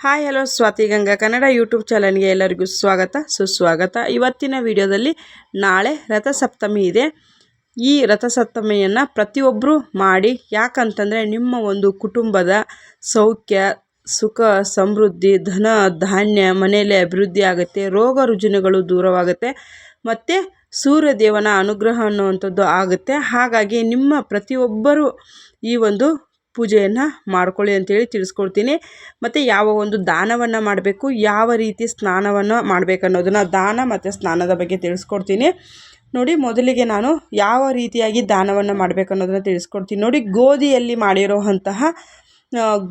Hi, hello, Swathi Ganga Kannada YouTube ಚಾನಲ್ಗೆ ಎಲ್ಲರಿಗೂ ಸ್ವಾಗತ, ಸುಸ್ವಾಗತ. ಇವತ್ತಿನ ವಿಡಿಯೋದಲ್ಲಿ ನಾಳೆ ರಥಸಪ್ತಮಿ ಇದೆ. ಈ ರಥಸಪ್ತಮಿಯನ್ನು ಪ್ರತಿಯೊಬ್ಬರು ಮಾಡಿ, ಯಾಕಂತಂದರೆ ನಿಮ್ಮ ಒಂದು ಕುಟುಂಬದ ಸೌಖ್ಯ, ಸುಖ, ಸಮೃದ್ಧಿ, ಧನ, ಧಾನ್ಯ, ಮನೆಯಲ್ಲಿ ಅಭಿವೃದ್ಧಿ ಆಗುತ್ತೆ, ರೋಗ ರುಜಿನಗಳು ದೂರವಾಗುತ್ತೆ, ಮತ್ತು ಸೂರ್ಯದೇವನ ಅನುಗ್ರಹ ಅನ್ನುವಂಥದ್ದು ಆಗುತ್ತೆ. ಹಾಗಾಗಿ ನಿಮ್ಮ ಪ್ರತಿಯೊಬ್ಬರು ಈ ಒಂದು ಪೂಜೆಯನ್ನು ಮಾಡ್ಕೊಳ್ಳಿ ಅಂತೇಳಿ ತಿಳಿಸ್ಕೊಡ್ತೀನಿ. ಮತ್ತು ಯಾವ ಒಂದು ದಾನವನ್ನು ಮಾಡಬೇಕು, ಯಾವ ರೀತಿ ಸ್ನಾನವನ್ನು ಮಾಡಬೇಕು ಅನ್ನೋದನ್ನು ದಾನ ಮತ್ತು ಸ್ನಾನದ ಬಗ್ಗೆ ತಿಳಿಸ್ಕೊಡ್ತೀನಿ. ನೋಡಿ, ಮೊದಲಿಗೆ ನಾನು ಯಾವ ರೀತಿಯಾಗಿ ದಾನವನ್ನು ಮಾಡಬೇಕು ಅನ್ನೋದನ್ನು ತಿಳಿಸ್ಕೊಡ್ತೀನಿ. ನೋಡಿ, ಗೋಧಿಯಲ್ಲಿ ಮಾಡಿರೋವಂತಹ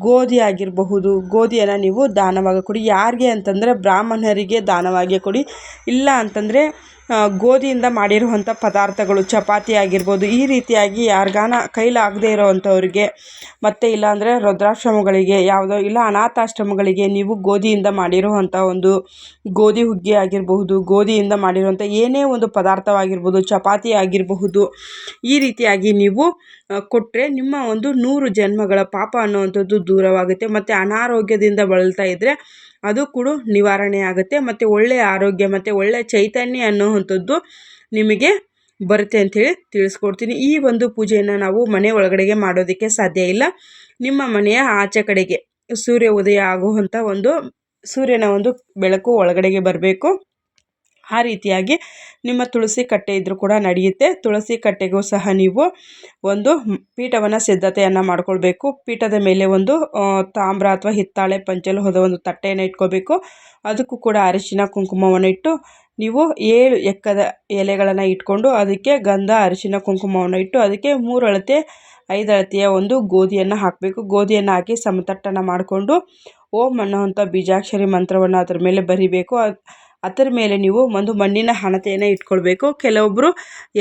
ಗೋಧಿ ಆಗಿರಬಹುದು, ಗೋಧಿಯನ್ನು ನೀವು ದಾನವಾಗಿ ಕೊಡಿ. ಯಾರಿಗೆ ಅಂತಂದರೆ ಬ್ರಾಹ್ಮಣರಿಗೆ ದಾನವಾಗಿ ಕೊಡಿ. ಇಲ್ಲ ಅಂತಂದರೆ ಗೋಧಿಯಿಂದ ಮಾಡಿರುವಂಥ ಪದಾರ್ಥಗಳು, ಚಪಾತಿ ಆಗಿರ್ಬೋದು, ಈ ರೀತಿಯಾಗಿ ಯಾರಿಗಾನ ಕೈಲಾಗದೇ ಇರೋವಂಥವ್ರಿಗೆ, ಮತ್ತು ಇಲ್ಲಾಂದರೆ ರುದ್ರಾಶ್ರಮಗಳಿಗೆ ಯಾವುದೋ, ಇಲ್ಲ ಅನಾಥಾಶ್ರಮಗಳಿಗೆ ನೀವು ಗೋಧಿಯಿಂದ ಮಾಡಿರುವಂಥ ಒಂದು ಗೋಧಿ ಹುಗ್ಗಿ ಆಗಿರಬಹುದು, ಗೋಧಿಯಿಂದ ಮಾಡಿರುವಂಥ ಏನೇ ಒಂದು ಪದಾರ್ಥವಾಗಿರ್ಬೋದು, ಚಪಾತಿ ಆಗಿರಬಹುದು, ಈ ರೀತಿಯಾಗಿ ನೀವು ಕೊಟ್ಟರೆ ನಿಮ್ಮ ಒಂದು ನೂರು ಜನ್ಮಗಳ ಪಾಪ ಅನ್ನುವಂಥದ್ದು ದೂರವಾಗುತ್ತೆ. ಮತ್ತು ಅನಾರೋಗ್ಯದಿಂದ ಬಳಲ್ತಾ ಇದ್ದರೆ ಅದು ಕೂಡ ನಿವಾರಣೆ ಆಗುತ್ತೆ. ಮತ್ತು ಒಳ್ಳೆಯ ಆರೋಗ್ಯ, ಮತ್ತು ಒಳ್ಳೆಯ ಚೈತನ್ಯ ಅನ್ನುವಂಥದ್ದು ನಿಮಗೆ ಬರುತ್ತೆ ಅಂಥೇಳಿ ತಿಳಿಸ್ಕೊಡ್ತೀನಿ. ಈ ಒಂದು ಪೂಜೆಯನ್ನು ನಾವು ಮನೆ ಒಳಗಡೆಗೆ ಮಾಡೋದಕ್ಕೆ ಸಾಧ್ಯ ಇಲ್ಲ. ನಿಮ್ಮ ಮನೆಯ ಆಚೆ ಕಡೆಗೆ ಸೂರ್ಯ ಉದಯ ಆಗುವಂಥ ಒಂದು, ಸೂರ್ಯನ ಒಂದು ಬೆಳಕು ಒಳಗಡೆಗೆ ಬರಬೇಕು. ಆ ರೀತಿಯಾಗಿ ನಿಮ್ಮ ತುಳಸಿ ಕಟ್ಟೆ ಇದ್ದರೂ ಕೂಡ ನಡೆಯುತ್ತೆ. ತುಳಸಿ ಕಟ್ಟೆಗೂ ಸಹ ನೀವು ಒಂದು ಪೀಠವನ್ನು ಸಿದ್ಧತೆಯನ್ನು ಮಾಡ್ಕೊಳ್ಬೇಕು. ಪೀಠದ ಮೇಲೆ ಒಂದು ತಾಮ್ರ ಅಥವಾ ಹಿತ್ತಾಳೆ ಪಂಚಲು ಹೋದ ಒಂದು ತಟ್ಟೆಯನ್ನು ಇಟ್ಕೋಬೇಕು. ಅದಕ್ಕೂ ಕೂಡ ಅರಿಶಿನ, ಕುಂಕುಮವನ್ನು ಇಟ್ಟು ನೀವು ಏಳು ಎಕ್ಕದ ಎಲೆಗಳನ್ನು ಇಟ್ಕೊಂಡು ಅದಕ್ಕೆ ಗಂಧ, ಅರಿಶಿನ, ಕುಂಕುಮವನ್ನು ಇಟ್ಟು ಅದಕ್ಕೆ ಮೂರು ಅಳತೆ, ಐದು ಅಳತೆಯ ಒಂದು ಗೋಧಿಯನ್ನು ಹಾಕಬೇಕು. ಗೋಧಿಯನ್ನು ಹಾಕಿ ಸಮತಟ್ಟನ್ನು ಮಾಡಿಕೊಂಡು ಓಂ ಅನ್ನೋವಂಥ ಬೀಜಾಕ್ಷರಿ ಮಂತ್ರವನ್ನು ಅದರ ಮೇಲೆ ಬರಿಬೇಕು. ಅದರ ಮೇಲೆ ನೀವು ಒಂದು ಮಣ್ಣಿನ ಹಣತೆಯನ್ನು ಇಟ್ಕೊಳ್ಬೇಕು. ಕೆಲವೊಬ್ಬರು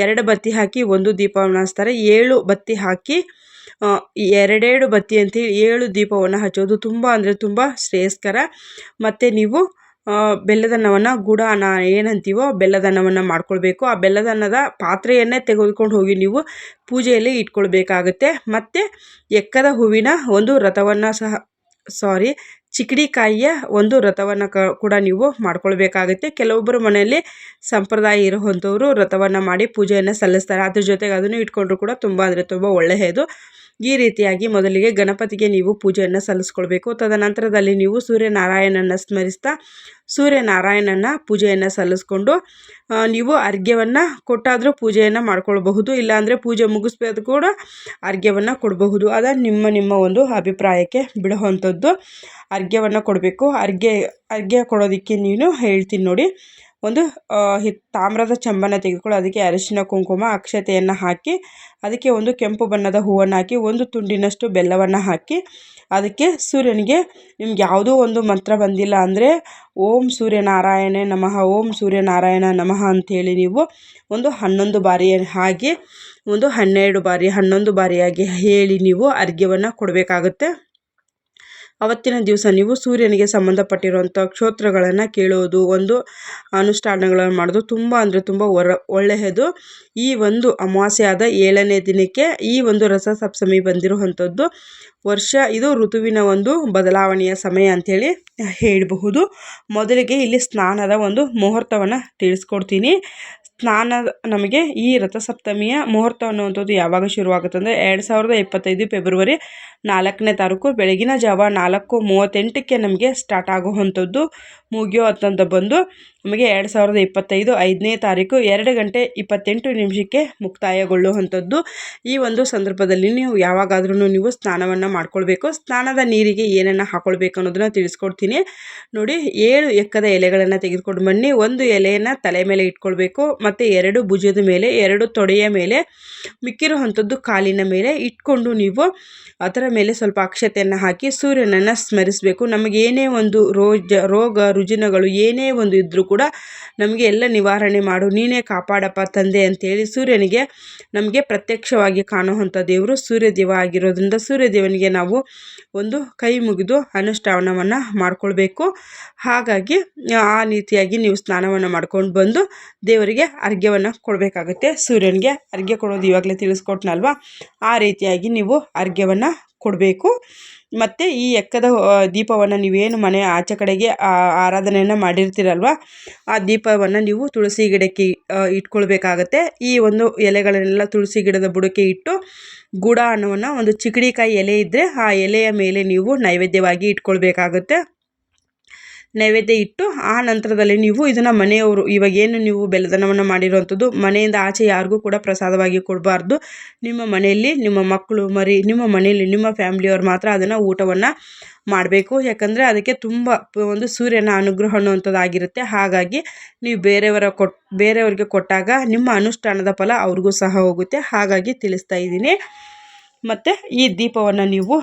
ಎರಡು ಬತ್ತಿ ಹಾಕಿ ಒಂದು ದೀಪವನ್ನು ಹಚ್ತಾರೆ. ಏಳು ಬತ್ತಿ ಹಾಕಿ ಎರಡೆರಡು ಬತ್ತಿ ಅಂತೇಳಿ ಏಳು ದೀಪವನ್ನು ಹಚ್ಚೋದು ತುಂಬ ಅಂದರೆ ತುಂಬ ಶ್ರೇಯಸ್ಕರ. ಮತ್ತು ನೀವು ಬೆಲ್ಲದನ್ನವನ್ನು ಗುಡಾನ ಏನಂತೀವೋ ಬೆಲ್ಲದನ್ನವನ್ನು ಮಾಡ್ಕೊಳ್ಬೇಕು. ಆ ಬೆಲ್ಲದನ್ನದ ಪಾತ್ರೆಯನ್ನೇ ತೆಗೆದುಕೊಂಡು ಹೋಗಿ ನೀವು ಪೂಜೆಯಲ್ಲಿ ಇಟ್ಕೊಳ್ಬೇಕಾಗತ್ತೆ. ಮತ್ತು ಎಕ್ಕದ ಹೂವಿನ ಒಂದು ರಥವನ್ನು ಸಹ ಸಾರಿ ಚಿಕ್ಕಡಿಕಾಯಿಯ ಒಂದು ರಥವನ್ನು ಕ, ಕೂಡ ನೀವು ಮಾಡ್ಕೊಳ್ಬೇಕಾಗುತ್ತೆ. ಕೆಲವೊಬ್ಬರು ಮನೆಯಲ್ಲಿ ಸಂಪ್ರದಾಯ ಇರುವಂಥವರು ರಥವನ್ನು ಮಾಡಿ ಪೂಜೆಯನ್ನು ಸಲ್ಲಿಸ್ತಾರೆ. ಅದ್ರ ಜೊತೆಗೆ ಅದನ್ನು ಇಟ್ಕೊಂಡ್ರು ಕೂಡ ತುಂಬ ಅಂದರೆ ತುಂಬ ಒಳ್ಳೆಯದು. ಈ ರೀತಿಯಾಗಿ ಮೊದಲಿಗೆ ಗಣಪತಿಗೆ ನೀವು ಪೂಜೆಯನ್ನು ಸಲ್ಲಿಸ್ಕೊಳ್ಬೇಕು. ತದನಂತರದಲ್ಲಿ ನೀವು ಸೂರ್ಯನಾರಾಯಣನ ಸ್ಮರಿಸ್ತಾ ಸೂರ್ಯನಾರಾಯಣನ ಪೂಜೆಯನ್ನು ಸಲ್ಲಿಸ್ಕೊಂಡು ನೀವು ಅರ್ಘ್ಯವನ್ನು ಕೊಟ್ಟಾದರೂ ಪೂಜೆಯನ್ನು ಮಾಡ್ಕೊಳ್ಬಹುದು. ಇಲ್ಲಾಂದರೆ ಪೂಜೆ ಮುಗಿಸ್ಬೋದು ಕೂಡ ಅರ್ಘ್ಯವನ್ನು ಕೊಡಬಹುದು. ಅದ ನಿಮ್ಮ ನಿಮ್ಮ ಒಂದು ಅಭಿಪ್ರಾಯಕ್ಕೆ ಬಿಡುವಂಥದ್ದು. ಅರ್ಘ್ಯವನ್ನು ಕೊಡಬೇಕು. ಅರ್ಘ್ಯ ಅರ್ಘ್ಯ ಕೊಡೋದಕ್ಕೆ ನೀನು ಹೇಳ್ತೀನಿ ನೋಡಿ. ಒಂದು ತಾಮ್ರದ ಚಂಬನ ತೆಗೆದುಕೊಂಡು ಅದಕ್ಕೆ ಅರಿಶಿನ, ಕುಂಕುಮ, ಅಕ್ಷತೆಯನ್ನು ಹಾಕಿ, ಅದಕ್ಕೆ ಒಂದು ಕೆಂಪು ಬಣ್ಣದ ಹೂವನ್ನು ಹಾಕಿ, ಒಂದು ತುಂಡಿನಷ್ಟು ಬೆಲ್ಲವನ್ನು ಹಾಕಿ, ಅದಕ್ಕೆ ಸೂರ್ಯನಿಗೆ ನಿಮ್ಗೆ ಯಾವುದೋ ಒಂದು ಮಂತ್ರ ಬಂದಿಲ್ಲ ಅಂದರೆ, ಓಂ ಸೂರ್ಯನಾರಾಯಣ ನಮಃ, ಓಂ ಸೂರ್ಯನಾರಾಯಣ ನಮಃ ಅಂಥೇಳಿ ನೀವು ಒಂದು ಹನ್ನೊಂದು ಬಾರಿ ಹಾಗೆ, ಒಂದು ಹನ್ನೆರಡು ಬಾರಿ, ಹನ್ನೊಂದು ಬಾರಿಯಾಗಿ ಹೇಳಿ ನೀವು ಅರ್ಘ್ಯವನ್ನು ಕೊಡಬೇಕಾಗುತ್ತೆ. ಅವತ್ತಿನ ದಿವಸ ನೀವು ಸೂರ್ಯನಿಗೆ ಸಂಬಂಧಪಟ್ಟಿರುವಂಥ ಕ್ಷೋತ್ರಗಳನ್ನು ಕೇಳುವುದು ಒಂದು ಅನುಷ್ಠಾನಗಳನ್ನು ಮಾಡೋದು ತುಂಬ ಅಂದರೆ ತುಂಬ ಒರ, ಒಳ್ಳೆಯದು. ಈ ಒಂದು ಅಮಾವಾಸ್ಯೆಯಾದ ಏಳನೇ ದಿನಕ್ಕೆ ಈ ಒಂದು ರಸ ಸಪ್ತಮಿ ಬಂದಿರುವಂಥದ್ದು. ವರ್ಷ, ಇದು ಋತುವಿನ ಒಂದು ಬದಲಾವಣೆಯ ಸಮಯ ಅಂಥೇಳಿ ಹೇಳಬಹುದು. ಮೊದಲಿಗೆ ಇಲ್ಲಿ ಸ್ನಾನದ ಒಂದು ಮುಹೂರ್ತವನ್ನು ತಿಳಿಸ್ಕೊಡ್ತೀನಿ. ಸ್ನಾನ ನಮಗೆ ಈ ರಥಸಪ್ತಮಿಯ ಮುಹೂರ್ತ ಅನ್ನುವಂಥದ್ದು ಯಾವಾಗ ಶುರುವಾಗುತ್ತೆ ಅಂದರೆ ಎರಡು ಸಾವಿರದ ಇಪ್ಪತ್ತೈದು ಫೆಬ್ರವರಿ ನಾಲ್ಕನೇ ತಾರೀಕು ಬೆಳಗಿನ ಜಾವ ನಾಲ್ಕು ಮೂವತ್ತೆಂಟಕ್ಕೆ ನಮಗೆ ಸ್ಟಾರ್ಟ್ ಆಗುವಂಥದ್ದು ಮುಗಿಯೋ ಹೊತ್ತಂತ ಬಂದು ನಮಗೆ ಎರಡು ಸಾವಿರದ ಇಪ್ಪತ್ತೈದು ಐದನೇ ತಾರೀಕು ಎರಡು ಗಂಟೆ ಇಪ್ಪತ್ತೆಂಟು ನಿಮಿಷಕ್ಕೆ ಮುಕ್ತಾಯಗೊಳ್ಳುವಂಥದ್ದು. ಈ ಒಂದು ಸಂದರ್ಭದಲ್ಲಿ ನೀವು ಯಾವಾಗಾದ್ರೂ ನೀವು ಸ್ನಾನವನ್ನು ಮಾಡ್ಕೊಳ್ಬೇಕು. ಸ್ನಾನದ ನೀರಿಗೆ ಏನನ್ನು ಹಾಕ್ಕೊಳ್ಬೇಕು ಅನ್ನೋದನ್ನು ತಿಳಿಸ್ಕೊಡ್ತೀನಿ. ನೋಡಿ, ಏಳು ಎಕ್ಕದ ಎಲೆಗಳನ್ನು ತೆಗೆದುಕೊಂಡು ಬನ್ನಿ. ಒಂದು ಎಲೆಯನ್ನು ತಲೆ ಮೇಲೆ ಇಟ್ಕೊಳ್ಬೇಕು. ಮತ್ತು ಎರಡು ಭುಜದ ಮೇಲೆ, ಎರಡು ತೊಡೆಯ ಮೇಲೆ, ಮಿಕ್ಕಿರುವಂಥದ್ದು ಕಾಲಿನ ಮೇಲೆ ಇಟ್ಕೊಂಡು ನೀವು ಅದರ ಮೇಲೆ ಸ್ವಲ್ಪ ಅಕ್ಷತೆಯನ್ನು ಹಾಕಿ ಸೂರ್ಯನನ್ನು ಸ್ಮರಿಸಬೇಕು. ನಮಗೆ ಏನೇ ಒಂದು ರೋಜ, ರೋಗ, ರುಜಿನಗಳು ಏನೇ ಒಂದು ಇದ್ದರೂ ಕೂಡ ನಮಗೆ ಎಲ್ಲ ನಿವಾರಣೆ ಮಾಡು, ನೀನೇ ಕಾಪಾಡಪ್ಪ ತಂದೆ ಅಂತೇಳಿ ಸೂರ್ಯನಿಗೆ ನಮಗೆ ಪ್ರತ್ಯಕ್ಷವಾಗಿ ಕಾಣುವಂಥ ದೇವರು ಸೂರ್ಯದೇವ ಆಗಿರೋದ್ರಿಂದ ಸೂರ್ಯದೇವನಿಗೆ ನಾವು ಒಂದು ಕೈ ಮುಗಿದು ಅನುಷ್ಠಾನವನ್ನು ಮಾಡಿಕೊಳ್ಬೇಕು. ಹಾಗಾಗಿ ಆ ರೀತಿಯಾಗಿ ನೀವು ಸ್ನಾನವನ್ನು ಮಾಡ್ಕೊಂಡು ಬಂದು ದೇವರಿಗೆ ಅರ್ಘ್ಯವನ್ನು ಕೊಡಬೇಕಾಗುತ್ತೆ. ಸೂರ್ಯನಿಗೆ ಅರ್ಘ್ಯ ಕೊಡೋದು ಇವಾಗಲೇ ತಿಳಿಸ್ಕೊಟ್ನಲ್ವ? ಆ ರೀತಿಯಾಗಿ ನೀವು ಅರ್ಘ್ಯವನ್ನು ಕೊಡಬೇಕು. ಮತ್ತು ಈ ಎಕ್ಕದ ದೀಪವನ್ನು ನೀವೇನು ಮನೆ ಆಚೆ ಕಡೆಗೆ ಆರಾಧನೆಯನ್ನು ಮಾಡಿರ್ತೀರಲ್ವ, ಆ ದೀಪವನ್ನು ನೀವು ತುಳಸಿ ಗಿಡಕ್ಕೆ ಇಟ್ಕೊಳ್ಬೇಕಾಗತ್ತೆ. ಈ ಒಂದು ಎಲೆಗಳನ್ನೆಲ್ಲ ತುಳಸಿ ಗಿಡದ ಬುಡಕ್ಕೆ ಇಟ್ಟು ಗೂಡ ಅನ್ನವನ್ನು ಒಂದು ಚಿಕಡಿಕಾಯಿ ಎಲೆ ಇದ್ದರೆ ಆ ಎಲೆಯ ಮೇಲೆ ನೀವು ನೈವೇದ್ಯವಾಗಿ ಇಟ್ಕೊಳ್ಬೇಕಾಗುತ್ತೆ. ನೈವೇದ್ಯ ಇಟ್ಟು ಆ ನಂತರದಲ್ಲಿ ನೀವು ಇದನ್ನು ಮನೆಯವರು, ಇವಾಗ ಏನು ನೀವು ಬೆಲ್ಲದನವನ್ನು ಮಾಡಿರುವಂಥದ್ದು, ಮನೆಯಿಂದ ಆಚೆ ಯಾರಿಗೂ ಕೂಡ ಪ್ರಸಾದವಾಗಿ ಕೊಡಬಾರ್ದು. ನಿಮ್ಮ ಮನೆಯಲ್ಲಿ ನಿಮ್ಮ ಮಕ್ಕಳು ಮರಿ, ನಿಮ್ಮ ಮನೆಯಲ್ಲಿ ನಿಮ್ಮ ಫ್ಯಾಮ್ಲಿಯವ್ರು ಮಾತ್ರ ಅದನ್ನು ಊಟವನ್ನು ಮಾಡಬೇಕು. ಯಾಕಂದರೆ ಅದಕ್ಕೆ ತುಂಬ ಒಂದು ಸೂರ್ಯನ ಅನುಗ್ರಹ ಅನ್ನುವಂಥದ್ದಾಗಿರುತ್ತೆ. ಹಾಗಾಗಿ ನೀವು ಬೇರೆಯವರ ಕೊಟ್, ಬೇರೆಯವ್ರಿಗೆ ಕೊಟ್ಟಾಗ ನಿಮ್ಮ ಅನುಷ್ಠಾನದ ಫಲ ಅವ್ರಿಗೂ ಸಹ ಹೋಗುತ್ತೆ. ಹಾಗಾಗಿ ತಿಳಿಸ್ತಾ ಇದ್ದೀನಿ. ಮತ್ತು ಈ ದೀಪವನ್ನು ನೀವು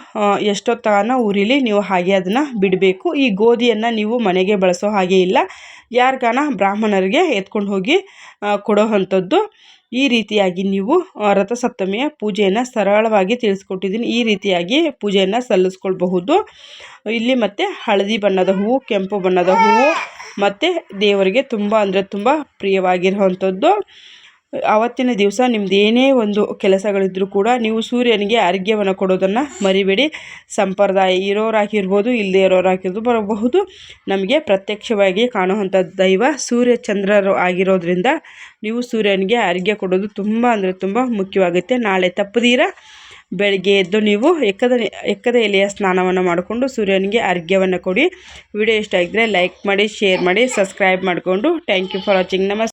ಎಷ್ಟೊತ್ತಾನ ಉರಿಲಿ ನೀವು ಹಾಗೆ ಅದನ್ನು ಬಿಡಬೇಕು. ಈ ಗೋಧಿಯನ್ನು ನೀವು ಮನೆಗೆ ಬಳಸೋ ಹಾಗೆ ಇಲ್ಲ. ಯಾರಿಗಾನ ಬ್ರಾಹ್ಮಣರಿಗೆ ಎತ್ಕೊಂಡು ಹೋಗಿ ಕೊಡೋ ಅಂಥದ್ದು. ಈ ರೀತಿಯಾಗಿ ನೀವು ರಥಸಪ್ತಮಿಯ ಪೂಜೆಯನ್ನು ಸರಳವಾಗಿ ತಿಳಿಸ್ಕೊಟ್ಟಿದ್ದೀನಿ. ಈ ರೀತಿಯಾಗಿ ಪೂಜೆಯನ್ನು ಸಲ್ಲಿಸ್ಕೊಳ್ಬಹುದು. ಇಲ್ಲಿ ಮತ್ತೆ ಹಳದಿ ಬಣ್ಣದ ಹೂವು, ಕೆಂಪು ಬಣ್ಣದ ಹೂವು, ಮತ್ತು ದೇವರಿಗೆ ತುಂಬ ಅಂದರೆ ತುಂಬ ಪ್ರಿಯವಾಗಿರುವಂಥದ್ದು. ಆವತ್ತಿನ ದಿವಸ ನಿಮ್ದು ಏನೇ ಒಂದು ಕೆಲಸಗಳಿದ್ದರೂ ಕೂಡ ನೀವು ಸೂರ್ಯನಿಗೆ ಅರ್ಘ್ಯವನ್ನು ಕೊಡೋದನ್ನು ಮರಿಬೇಡಿ. ಸಂಪ್ರದಾಯ ಇರೋರಾಗಿರ್ಬೋದು ಇಲ್ಲದೇ ಇರೋರಾಗಿರ್ಬೋದು ಬರಬಹುದು. ನಮಗೆ ಪ್ರತ್ಯಕ್ಷವಾಗಿ ಕಾಣುವಂಥ ದೈವ ಸೂರ್ಯ ಚಂದ್ರರು ಆಗಿರೋದ್ರಿಂದ ನೀವು ಸೂರ್ಯನಿಗೆ ಅರ್ಘ್ಯ ಕೊಡೋದು ತುಂಬ ಅಂದರೆ ತುಂಬ ಮುಖ್ಯವಾಗುತ್ತೆ. ನಾಳೆ ತಪ್ಪದೀರ? ಬೆಳಗ್ಗೆ ಎದ್ದು ನೀವು ಎಕ್ಕದ ಎಕ್ಕದ ಎಲೆಯ ಸ್ನಾನವನ್ನು ಮಾಡಿಕೊಂಡು ಸೂರ್ಯನಿಗೆ ಅರ್ಘ್ಯವನ್ನು ಕೊಡಿ. ವಿಡಿಯೋ ಇಷ್ಟ ಆಗಿದ್ದರೆ ಲೈಕ್ ಮಾಡಿ, ಶೇರ್ ಮಾಡಿ, ಸಬ್ಸ್ಕ್ರೈಬ್ ಮಾಡಿಕೊಂಡು. Thank you for watching. ನಮಸ್ತೆ